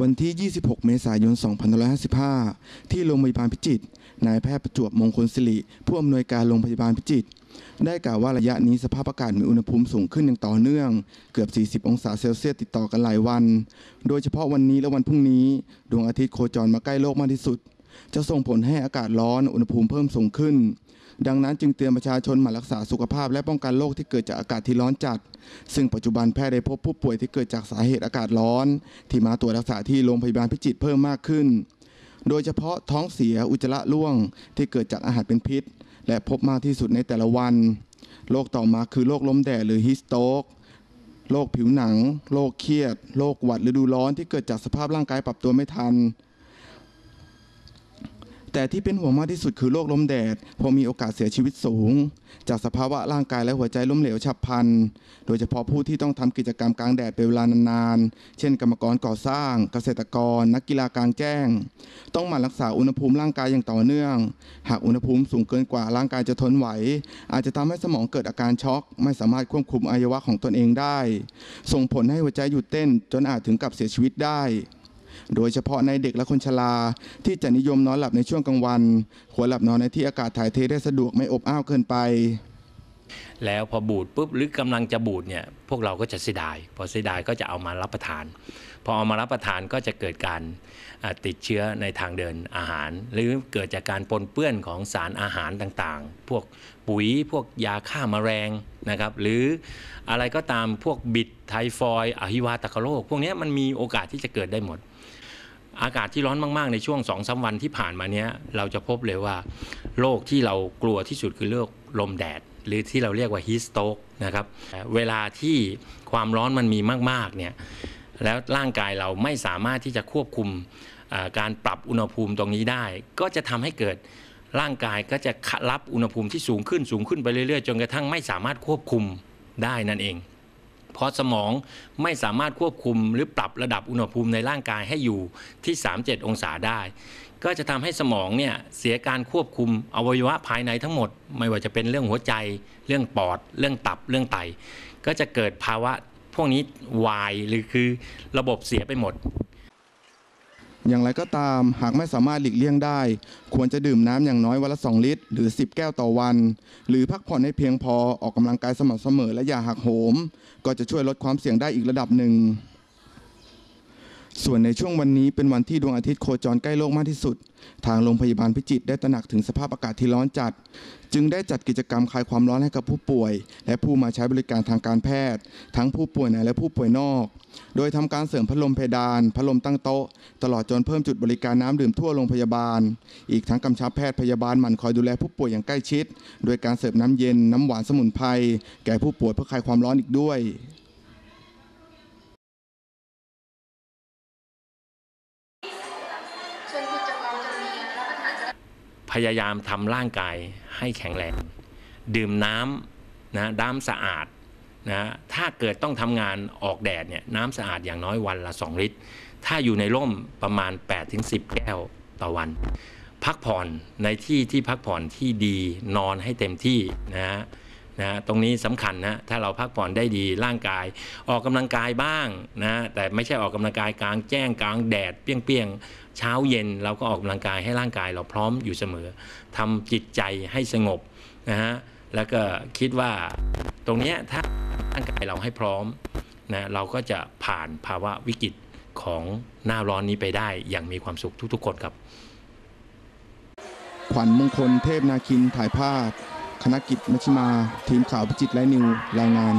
วันที่ 26 เมษายน 2555 ที่โรงพยาบาลพิจิตร นายแพทย์ประจวบมงคลสิริ ผู้อำนวยการโรงพยาบาลพิจิตร ได้กล่าวว่าระยะนี้สภาพอากาศมีอุณหภูมิสูงขึ้นอย่างต่อเนื่อง เกือบ 40 องศาเซลเซียสติดต่อกันหลายวัน โดยเฉพาะวันนี้และวันพรุ่งนี้ ดวงอาทิตย์โคจรมาใกล้โลกมากที่สุด จะส่งผลให้อากาศร้อน อุณหภูมิเพิ่มสูงขึ้น ดังนั้นจึงเตือนประชาชนหมั่นรักษาสุขภาพและป้องกันโรคที่เกิดจากอากาศที่ร้อนจัด ซึ่งปัจจุบันแพทย์ได้พบผู้ป่วยที่เกิดจากสาเหตุอากาศร้อน ที่มาตรวจรักษาที่โรงพยาบาลพิจิตรเพิ่มมากขึ้น โดยเฉพาะท้องเสียอุจจาระร่วง ที่เกิดจากอาหารเป็นพิษ และพบมากที่สุดในแต่ละวันโรคต่อมาคือโรคลมแดดหรือฮิสโตกโรคผิวหนัง โรคเครียด โรคหวัดฤดูร้อนที่เกิดจากสภาพร่างกายปรับตัวไม่ทัน แต่ที่เป็นห่วงมากที่สุดคือโรคลมแดดเพราะมีโอกาสเสียชีวิตสูง จากสภาวะร่างกายและหัวใจล้มเหลวฉับพลัน โดยเฉพาะผู้ที่ต้องทำกิจกรรมกลางแดดเป็นเวลานานๆ เช่น กรรมกรก่อสร้าง เกษตรกร นักกีฬากลางแจ้ง ต้องหมั่นรักษาอุณหภูมิร่างกายอย่างต่อเนื่อง หากอุณหภูมิสูงเกินกว่าร่างกายจะทนไหว อาจจะทำให้สมองเกิดอาการช็อก ไม่สามารถควบคุมอวัยวะของตนเองได้ ส่งผลให้หัวใจหยุดเต้นจนอาจถึงกับเสียชีวิตได้ โดยเฉพาะในเด็กและคนชราที่จะนิยมนอนหลับในช่วงกลางวันควรหลับนอนในที่อากาศถ่ายเทได้สะดวกไม่อบอ้าวเกินไป แล้วพอบูดปุ๊บหรือกำลังจะบูดเนี่ยพวกเราก็จะเสียดาย พอเสียดายก็จะเอามารับประทาน พอเอามารับประทานก็จะเกิดการติดเชื้อในทางเดินอาหาร หรือเกิดจากการปนเปื้อนของสารอาหารต่างๆ พวกปุ๋ยพวกยาฆ่ามาแมลงนะครับหรืออะไรก็ตามพวกบิด ไทฟอยด์อหิวาตกโรคพวกนี้มันมีโอกาสที่จะเกิดได้หมด อากาศที่ร้อนมากๆ ในช่วง2องสาวันที่ผ่านมาเนี้ยเราจะพบเลยว่าโรคที่เรากลัวที่สุดคือโรคลมแดด หรือที่เราเรียกว่าฮีสโตกนะครับเวลาที่ความร้อนมันมีมากๆเนี่ยแล้วร่างกายเราไม่สามารถที่จะควบคุมการปรับอุณหภูมิตรงนี้ได้ ก็จะทำให้เกิดร่างกายก็จะรับอุณหภูมิที่สูงขึ้นสูงขึ้นไปเรื่อยๆ จนกระทั่งไม่สามารถควบคุมได้นั่นเอง เพราะสมองไม่สามารถควบคุมหรือปรับระดับอุณหภูมิในร่างกายให้อยู่ที่ 37 องศาได้ ก็จะทำให้สมองเนี่ยเสียการควบคุมอวัยวะภายในทั้งหมด ไม่ว่าจะเป็นเรื่องหัวใจ เรื่องปอด เรื่องตับเรื่องไต ก็จะเกิดภาวะพวกนี้วายหรือคือระบบเสียไปหมด อย่างไรก็ตามหากไม่สามารถหลีกเลี่ยงได้ ควรจะดื่มน้ำอย่างน้อยวันละ 2 ลิตร หรือ 10 แก้วต่อวัน หรือพักผ่อนให้เพียงพอออกกำลังกายสม่ำเสมอและอย่าหักโหม ก็จะช่วยลดความเสี่ยงได้อีกระดับหนึ่ง ส่วนในช่วงวันนี้เป็นวันที่ดวงอาทิตย์โคจรใกล้โลกมากที่สุด ทางโรงพยาบาลพิจิตรได้ตระหนักถึงสภาพอากาศที่ร้อนจัด จึงได้จัดกิจกรรมคลายความร้อนให้กับผู้ป่วย และผู้มาใช้บริการทางการแพทย์ ทั้งผู้ป่วยในและผู้ป่วยนอก โดยทำการเสริมพัดลมเพดาน พัดลมตั้งโต๊ะ ตลอดจนเพิ่มจุดบริการน้ำดื่มทั่วโรงพยาบาล อีกทั้งกำชับแพทย์พยาบาลหมั่นคอยดูแลผู้ป่วยอย่างใกล้ชิด โดยการเสิร์ฟน้ำเย็นน้ำหวานสมุนไพรแก่ผู้ป่วยเพื่อคลายความร้อนอีกด้วย พยายามทำร่างกายให้แข็งแรง ดื่มน้ำนะน้ำสะอาดนะถ้าเกิดต้องทำงานออกแดดเนี่ยน้ำสะอาดอย่างน้อยวันละ 2 ลิตร ถ้าอยู่ในร่มประมาณ 8-10 แก้วต่อวัน พักผ่อนในที่ที่พักผ่อนที่ดีนอนให้เต็มที่นะฮะ นะตรงนี้สำคัญนะถ้าเราพักผ่อนได้ดีร่างกาย ออกกำลังกายบ้างนะแต่ไม่ใช่ออกกำลังกายกลางแจ้งกลางแดดเปรี้ยงๆเช้าเย็นเราก็ออกกำลังกายให้ร่างกายเราพร้อมอยู่เสมอทำจิตใจให้สงบนะฮะแล้วก็คิดว่าตรงนี้ถ้าร่างกายเราให้พร้อมนะเราก็จะผ่านภาวะวิกฤตของหน้าร้อนนี้ไปได้อย่างมีความสุขทุกๆคนครับ ขวัญมงคลเทพนาคินถ่ายภาพ คณะกิจมัชฌิมา ทีมข่าวพิจิตรไลนิวรายงาน